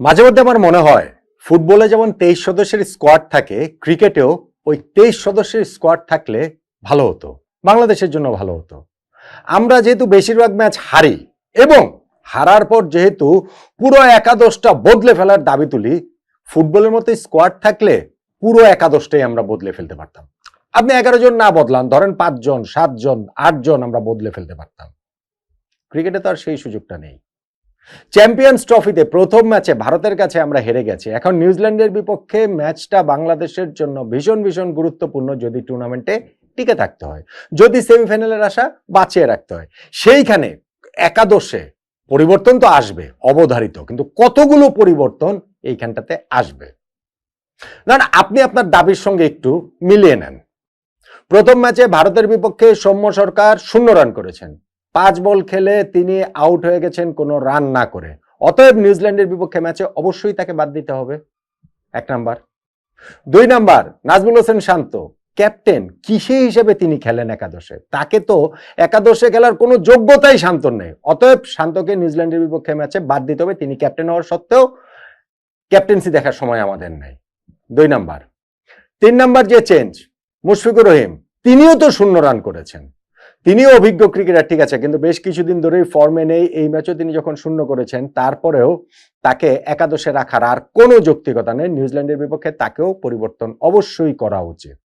মাঝে মধ্যে আমার মনে হয়, ফুটবলে যেমন তেইশ সদস্যের স্কোয়াড থাকে, ক্রিকেটেও ওই তেইশ সদস্যের স্কোয়াড থাকলে ভালো হতো, বাংলাদেশের জন্য ভালো হতো। আমরা যেহেতু বেশিরভাগ ম্যাচ হারি এবং হারার পর যেহেতু পুরো একাদশটা বদলে ফেলার দাবি তুলি, ফুটবলের মতো স্কোয়াড থাকলে পুরো একাদশটাই আমরা বদলে ফেলতে পারতাম। আপনি এগারো জন না বদলান, ধরেন পাঁচজন, সাতজন, আটজন আমরা বদলে ফেলতে পারতাম। ক্রিকেটে তো আর সেই সুযোগটা নেই। চ্যাম্পিয়ন্স ট্রফিতে প্রথম ম্যাচে ভারতের কাছে আমরা হেরে গেছি। এখন নিউজিল্যান্ডের বিপক্ষে ম্যাচটা বাংলাদেশের জন্য ভীষণ ভীষণ গুরুত্বপূর্ণ যদি টুর্নামেন্টে টিকে থাকতে হয়। যদি সেমিফাইনালের আশা বাঁচিয়ে রাখতে হয়। সেইখানে একাদশে পরিবর্তন তো আসবে, অবধারিত। কিন্তু কতগুলো পরিবর্তন এইখানটাতে আসবে? না আপনি আপনার দাবির সঙ্গে একটু মিলিয়ে নেন। প্রথম ম্যাচে ভারতের বিপক্ষে সৌম্য সরকার শূন্য রান করেছেন। পাঁচ বল খেলে তিনি আউট হয়ে গেছেন, কোনো রান না করে। অতএব নিউজিল্যান্ডের বিপক্ষে ম্যাচে অবশ্যই তাকে বাদ দিতে হবে। এক নাম্বার। দুই নাম্বার, নাজমুল হোসেন শান্ত, ক্যাপ্টেন, কিসে হিসেবে তিনি খেলেন একাদশে? তাকে তো একাদশে খেলার কোনো যোগ্যতাই শান্তর নেই। অতএব শান্তকে নিউজিল্যান্ডের বিপক্ষে ম্যাচে বাদ দিতে হবে। তিনি ক্যাপ্টেন হওয়ার সত্ত্বেও ক্যাপ্টেন্সি দেখার সময় আমাদের নাই। দুই নাম্বার। তিন নাম্বার যে চেঞ্জ, মুশফিকুর রহিম, তিনিও তো শূন্য রান করেছেন। তিনিও অভিজ্ঞ ক্রিকেটার ঠিক আছে, কিন্তু বেশ কিছুদিন ধরেই ফর্মে নেই। এই ম্যাচও তিনি যখন শূন্য করেছেন, তারপরেও তাকে একাদশে রাখার আর কোনো যৌক্তিকতা নেই। নিউজিল্যান্ডের বিপক্ষে তাকেও পরিবর্তন অবশ্যই করা উচিত।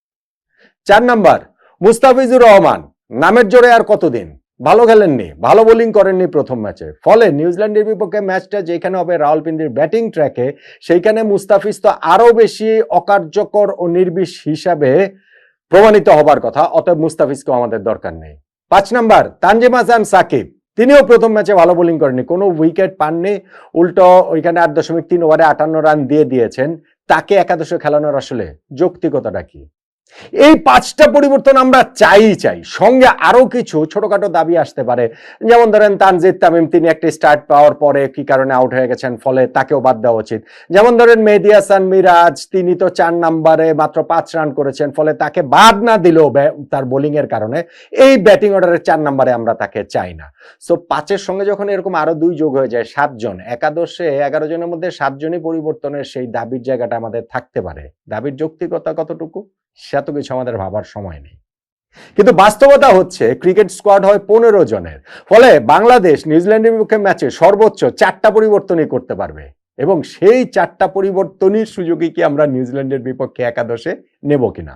চার নাম্বার, মুস্তাফিজুর রহমান। নামের জোরে আর কতদিন? ভালো খেলেননি, ভালো বোলিং করেননি প্রথম ম্যাচে ফলে নিউজিল্যান্ডের বিপক্ষে ম্যাচটা যেখানে হবে রাওয়ালপিন্ডির ব্যাটিং ট্র্যাকে সেইখানে মুস্তাফিজ তো আরও বেশি অকার্যকর ও নির্বিষ হিসাবে প্রমাণিত হবার কথা, অতএব মুস্তাফিজকেও আমাদের দরকার নেই। পাঁচ নাম্বার, তানজিম হাসান সাকিব। তিনিও প্রথম ম্যাচে ভালো বোলিং করেনি কোনো উইকেট পাননি, উল্টো ওইখানে আট দশমিক তিন ওভারে আটান্ন রান দিয়ে দিয়েছেন। তাকে একাদশে খেলানোর আসলে যৌক্তিকতাটা কি? এই পাঁচটা পরিবর্তন আমরা চাই চাই। সঙ্গে আরও কিছু ছোটখাটো দাবি আসতে পারে। যেমন ধরেন তানজিদ তামিম, তিনি একটা স্টার্ট পাওয়ার পরে কি কারণে আউট হয়ে গেছেন, ফলে তাকেও বাদ দেওয়া উচিত। যেমন ধরেন মেহেদি হাসান, মিরাজ, তিনি তো চার নাম্বারে মাত্র পাঁচ রান করেছেন, ফলে তাকে বাদ না দিলেও তার বোলিং এর কারণে এই ব্যাটিং অর্ডারের চার নাম্বারে আমরা তাকে চাই না। সো পাঁচের সঙ্গে যখন এরকম আরও দুই যোগ হয়ে যায়, সাতজন, একাদশে এগারো জনের মধ্যে সাতজনই পরিবর্তনের সেই দাবির জায়গাটা আমাদের থাকতে পারে। দাবির যৌক্তিকতা কতটুকু? সেত কিছু আমাদের ভাবার সময় নেই। কিন্তু বাস্তবতা হচ্ছে ক্রিকেট স্কোয়াড হয় পনেরো জনের। ফলে বাংলাদেশ নিউজিল্যান্ডের বিপক্ষে ম্যাচে সর্বোচ্চ চারটা পরিবর্তনই করতে পারবে। এবং সেই চারটা পরিবর্তনের সুযোগই কি আমরা নিউজিল্যান্ডের বিপক্ষে একাদশে নেব কিনা?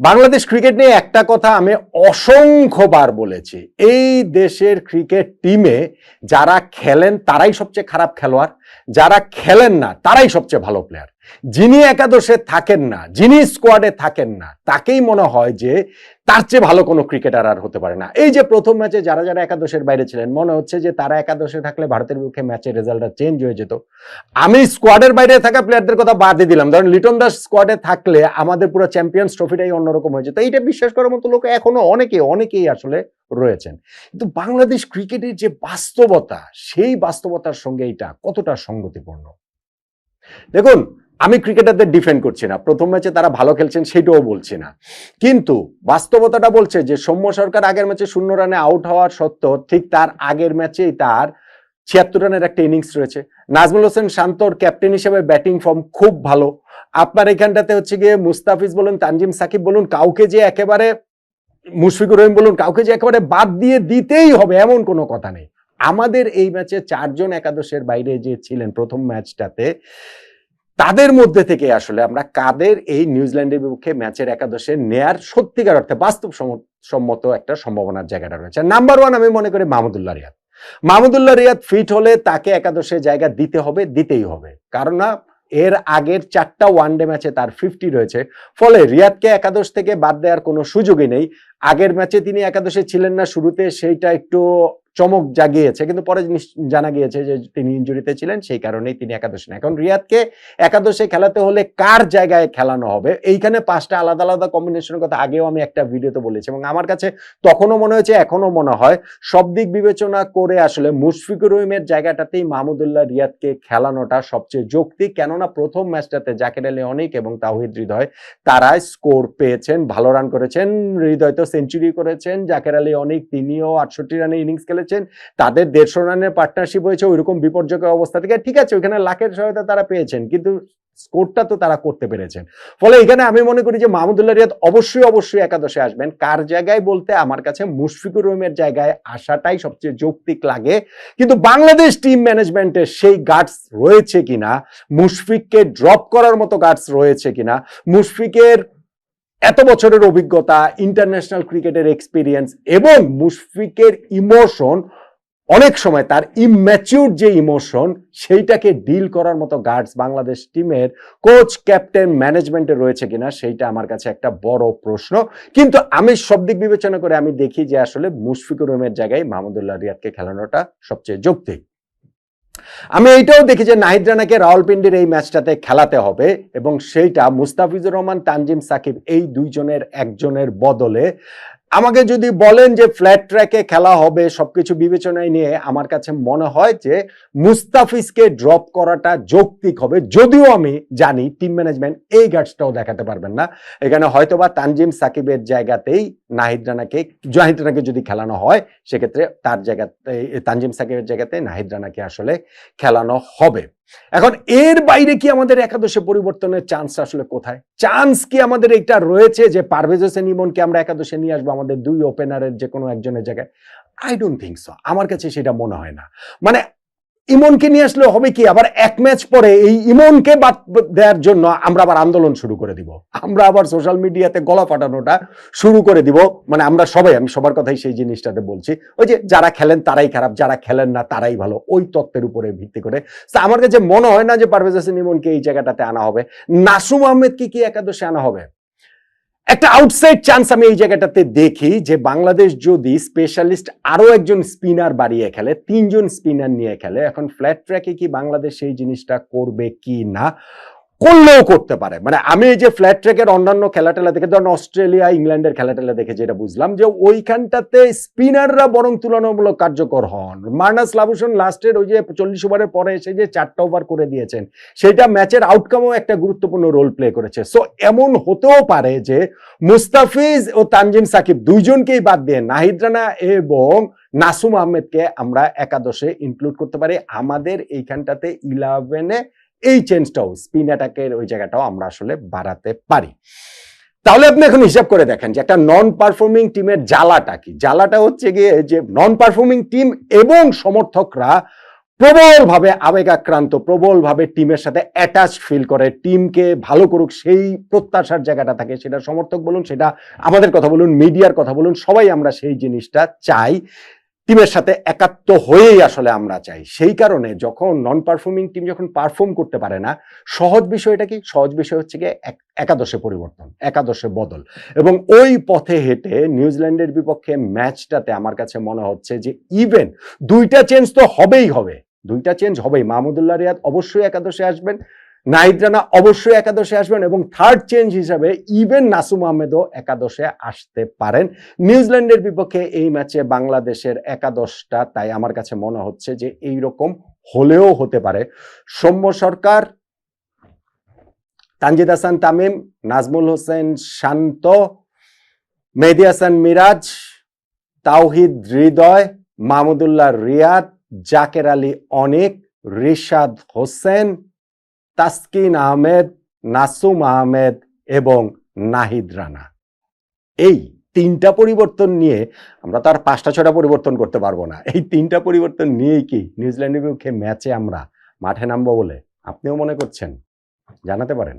বাংলাদেশ ক্রিকেট নিয়ে একটা কথা আমি অসংখ্যবার বলেছি। এই দেশের ক্রিকেট টিমে যারা খেলেন, তারাই সবচেয়ে খারাপ খেলোয়াড়। যারা খেলেন না, তারাই সবচেয়ে ভালো প্লেয়ার যিনি একাদশে থাকেন না, যিনি স্কোয়াডে থাকেন না, তাকেই মনে হয় যে তার চেয়ে ভালো কোনো ক্রিকেটার আর হতে পারে না। এই যে প্রথম ম্যাচে যারা যারা একাদশের বাইরে ছিলেন, মনে হচ্ছে যে তারা একাদশে থাকলে ভারতের বিপক্ষে ম্যাচের রেজাল্টটা চেঞ্জ হয়ে যেত। আমি স্কোয়াডের বাইরে থাকা প্লেয়ারদের কথা বাদই দিলাম। ধরেন লিটন দাস স্কোয়াডে থাকলে আমাদের পুরো চ্যাম্পিয়ন্স ট্রফিটাই অন্যরকম হয়ে যেত। এইটা বিশ্বাস করার মতো লোক এখনও অনেকে, অনেকেই আসলে রয়েছেন। কিন্তু বাংলাদেশ ক্রিকেটের যে বাস্তবতা, সেই বাস্তবতার সঙ্গে এটা কতটা সঙ্গতিপূর্ণ দেখুন আমি ক্রিকেটারদের ডিফেন্ড করছি না। প্রথম ম্যাচে তারা ভালো খেলছেন, সেটাও বলছি না। কিন্তু বাস্তবতাটা বলছে যে, সৌম্য সরকার আগের ম্যাচে শূন্য রানে আউট হওয়ার সত্ত্বেও ঠিক তার আগের ম্যাচেই তার ছিয়াত্তর রানের একটা ইনিংস রয়েছে। নাজমুল হোসেন শান্তর ক্যাপ্টেন হিসেবে ব্যাটিং ফর্ম খুব ভালো। আপনার এখানটাতে হচ্ছে গিয়ে মুস্তাফিজ বলুন, তানজিম সাকিব বলুন, কাউকে যে একেবারে, মুশফিকুর রহিম বলুন, কাউকে যে একেবারে বাদ দিয়ে দিতেই হবে এমন কোনো কথা নেই। আমাদের এই ম্যাচে চারজন একাদশের বাইরে যে ছিলেন প্রথম ম্যাচটাতে তাদের মধ্যে থেকে আসলে আমরা কাদের এই নিউজিল্যান্ডের বিপক্ষে ম্যাচের একাদশে নেয়ার সত্যিকার অর্থে বাস্তব সম- সম্মত একটা সম্ভাবনার জায়গাটা রয়েছে। নাম্বার ওয়ান আমি মনে করি মাহমুদুল্লাহ রিয়াদ। মাহমুদুল্লাহ রিয়াদ ফিট হলে তাকে একাদশে জায়গা দিতে হবে, দিতেই হবে। কারণ না, এর আগের চারটা ওয়ানডে ম্যাচে তার ফিফটি রয়েছে। ফলে রিয়াদকে একাদশ থেকে বাদ দেওয়ার কোনো সুযোগই নেই। আগের ম্যাচে তিনি একাদশে ছিলেন না, শুরুতে সেইটা একটু চমক জাগিয়েছে, কিন্তু পরে জানা গিয়েছে যে তিনি ইঞ্জুরিতে ছিলেন, সেই কারণেই তিনি একাদশে না এখন রিয়াদকে একাদশে খেলাতে হলে কার জায়গায় খেলানো হবে? এইখানে পাঁচটা আলাদা আলাদা কম্বিনেশনের কথা আগেও আমি একটা ভিডিওতে বলেছি, এবং আমার কাছে তখনও মনে হয়েছে এখনও মনে হয়, সব দিক বিবেচনা করে আসলে মুশফিকুর রহিমের জায়গাটাতেই মাহমুদুল্লাহ রিয়াদকে খেলানোটা সবচেয়ে যৌক্তিক, কেননা প্রথম ম্যাচটাতে জাকের আলী অনেক এবং তাহিদ হৃদয় তারা স্কোর পেয়েছেন, ভালো রান করেছেন, হৃদয় তো সেঞ্চুরি করেছেন, জাকের আলী অনেক তিনিও আটষট্টি রানে ইনিংস খেলেছেন, তাদের দেড়শো রানের পার্টনারশিপ হয়েছে, ওইরকম বিপর্যয় অবস্থা। থেকে ঠিক আছে, ওইখানে লাখের সহায়তা তারা পেয়েছেন, কিন্তু স্কোরটা তো তারা করতে পেরেছেন। ফলে এখানে আমি মনে করি যে মাহমুদুল্লাহ রিয়াদ অবশ্যই অবশ্যই একাদশে আসবেন। কার জায়গায় বলতে আমার কাছে মুশফিকুর রহিমের জায়গায় আসাটাই সবচেয়ে যৌক্তিক লাগে। কিন্তু বাংলাদেশ টিম ম্যানেজমেন্টের সেই গার্ডস রয়েছে কিনা, মুশফিককে ড্রপ করার মতো গার্ডস রয়েছে কিনা, মুশফিকের এত বছরের অভিজ্ঞতা ইন্টারন্যাশনাল ক্রিকেটের এক্সপিরিয়েন্স এবং মুশফিকের ইমোশন অনেক সময় তার ইম্যাচিউর যে ইমোশন সেইটাকে ডিল করার মতো গার্ডস বাংলাদেশ টিমের কোচ ক্যাপ্টেন ম্যানেজমেন্টে রয়েছে কিনা, সেইটা আমার কাছে একটা বড় প্রশ্ন। কিন্তু আমি সব দিক বিবেচনা করে আমি দেখি যে আসলে মুশফিকুর রহমের জায়গায় মাহমুদুল্লাহ রিয়াদকে খেলানোটা সবচেয়ে যৌক্তিক। আমি এইটাও দেখি যে নাহিদ রানাকে রাওয়ালপিন্ডির এই ম্যাচটাতে খেলাতে হবে এবং সেইটা মুস্তাফিজুর রহমান, তানজিম সাকিব এই দুইজনের একজনের বদলে আমাকে যদি বলেন যে ফ্ল্যাট ট্র্যাকে খেলা হবে, সবকিছু বিবেচনায় নিয়ে আমার কাছে মনে হয় যে মুস্তাফিজকে ড্রপ করাটা যৌক্তিক হবে। যদিও আমি জানি টিম ম্যানেজমেন্ট এই গার্ডসটাও দেখাতে পারবেন না। এখানে হয়তোবা তানজিম সাকিবের জায়গাতেই নাহিদ রানাকে, জাহিদ রানাকে যদি খেলানো হয়, সেক্ষেত্রে তার জায়গাতে, তানজিম সাকিবের জায়গাতে নাহিদ রানাকে আসলে খেলানো হবে। এখন এর বাইরে কি আমাদের একাদশে পরিবর্তনের চান্স আসলে কোথায়? চান্স কি আমাদের এটা রয়েছে যে পারভেজ হোসেন ইমনকে আমরা একাদশে নিয়ে আসব? আমাদের দুই ওপেনারের যে কোনো একজনের জায়গায় আই ডোন্ট থিঙ্ক সো আমার কাছে সেটা মনে হয় না। মানে ইমনকে নিয়ে আসলে হবে কি, আবার এক ম্যাচ পরে এই ইমনকে বাদ দেওয়ার জন্য আমরা আবার আন্দোলন শুরু করে দিব। আমরা আবার সোশ্যাল মিডিয়াতে গলা ফাটানোটা শুরু করে দিব। মানে আমরা সবাই, আমি সবার কথাই সেই জিনিসটাতে বলছি। ওই যে যারা খেলেন তারাই খারাপ, যারা খেলেন না তারাই ভালো। ওই তত্ত্বের উপরে ভিত্তি করে। আমার কাছে মনে হয় না যে পারভেজ হোসেন ইমনকে এই জায়গাটাতে আনা হবে। নাসুম আহমেদকে কি একাদশে আনা হবে? একটা আউটসাইড চান্স আমি এই জায়গাটাতে দেখি যে বাংলাদেশ যদি স্পেশালিস্ট আরও একজন স্পিনার বাড়িয়ে খেলে, তিনজন স্পিনার নিয়ে খেলে, এখন ফ্ল্যাট ট্র্যাকে কি বাংলাদেশ সেই জিনিসটা করবে কি না? করলেও করতে পারে। মানে আমি এই যে ফ্ল্যাট ট্র্যাকের অন্যান্য খেলা টেলা দেখে, ধরেন অস্ট্রেলিয়া, ইংল্যান্ডের খেলা টেলা দেখে যেটা বুঝলাম, যে ওইখানটাতে স্পিনাররা বরং তুলনামূলক কার্যকর হন। মার্নাস লাবুসন লাস্টের ওই যে চল্লিশ ওভারের পরে এসে যে চারটা ওভার করে দিয়েছেন, সেটা ম্যাচের আউটকামও একটা গুরুত্বপূর্ণ রোল প্লে করেছে। সো এমন হতেও পারে যে মুস্তাফিজ ও তানজিম সাকিব দুইজনকেই বাদ দিয়ে নাহিদ রানা এবং নাসুম আহমেদকে আমরা একাদশে ইনক্লুড করতে পারি। আমাদের এইখানটাতে ইলেভেনে এই চেঞ্জটাও স্পিন অ্যাটাকের ওই জায়গাটাও আমরা আসলে বাড়াতে পারি। তাহলে আপনি এখন হিসাব করে দেখেন যে একটা নন পারফর্মিং টিমের জ্বালাটা কি? জ্বালাটা হচ্ছে গিয়ে যে নন পারফর্মিং টিম এবং সমর্থকরা প্রবলভাবে আবেগাক্রান্ত, প্রবলভাবে টিমের সাথে অ্যাটাচ ফিল করে টিমকে ভালো করুক, সেই প্রত্যাশার জায়গাটা থাকে, সেটা সমর্থক বলুন, সেটা আমাদের কথা বলুন মিডিয়ার কথা বলুন, সবাই আমরা সেই জিনিসটা চাই। টিমের সাথে একাত্ম হয়েই আসলে আমরা চাই। সেই কারণে যখন নন পারফর্মিং টিম যখন পারফর্ম করতে পারে না, সহজ বিষয়টা কি? সহজ বিষয় হচ্ছে গিয়ে এক- একাদশে পরিবর্তন, একাদশে বদল। এবং ওই পথে হেঁটে নিউজিল্যান্ডের বিপক্ষে ম্যাচটাতে আমার কাছে মনে হচ্ছে যে ইভেন দুইটা চেঞ্জ তো হবেই হবে। দুইটা চেঞ্জ হবেই। মাহমুদুল্লাহ রিয়াদ অবশ্যই একাদশে আসবেন। নাহিদ রানা অবশ্যই একাদশে আসবেন এবং থার্ড চেঞ্জ হিসাবে ইভেন নাসুম আহমেদও একাদশে আসতে পারেন। নিউজিল্যান্ডের বিপক্ষে এই ম্যাচে বাংলাদেশের একাদশটা, তাই আমার কাছে মনে হচ্ছে যে এই রকম হলেও হতে পারে। সৌম্য সরকার, তানজিদ হাসান তামিম, নাজমুল হোসেন শান্ত, মেহেদি হাসান মিরাজ, তাওহিদ হৃদয়, মাহমুদুল্লাহ রিয়াদ, জাকের আলী অনেক, রিশাদ হোসেন তাসকিন আহমেদ, নাসুম আহমেদ এবং নাহিদ রানা। এই তিনটা পরিবর্তন নিয়ে আমরা তার পাঁচটা ছটা পরিবর্তন করতে পারব না। এই তিনটা পরিবর্তন নিয়েই কি নিউজিল্যান্ডের বিপক্ষে ম্যাচে আমরা মাঠে নামবো বলে আপনিও মনে করছেন? জানাতে পারেন।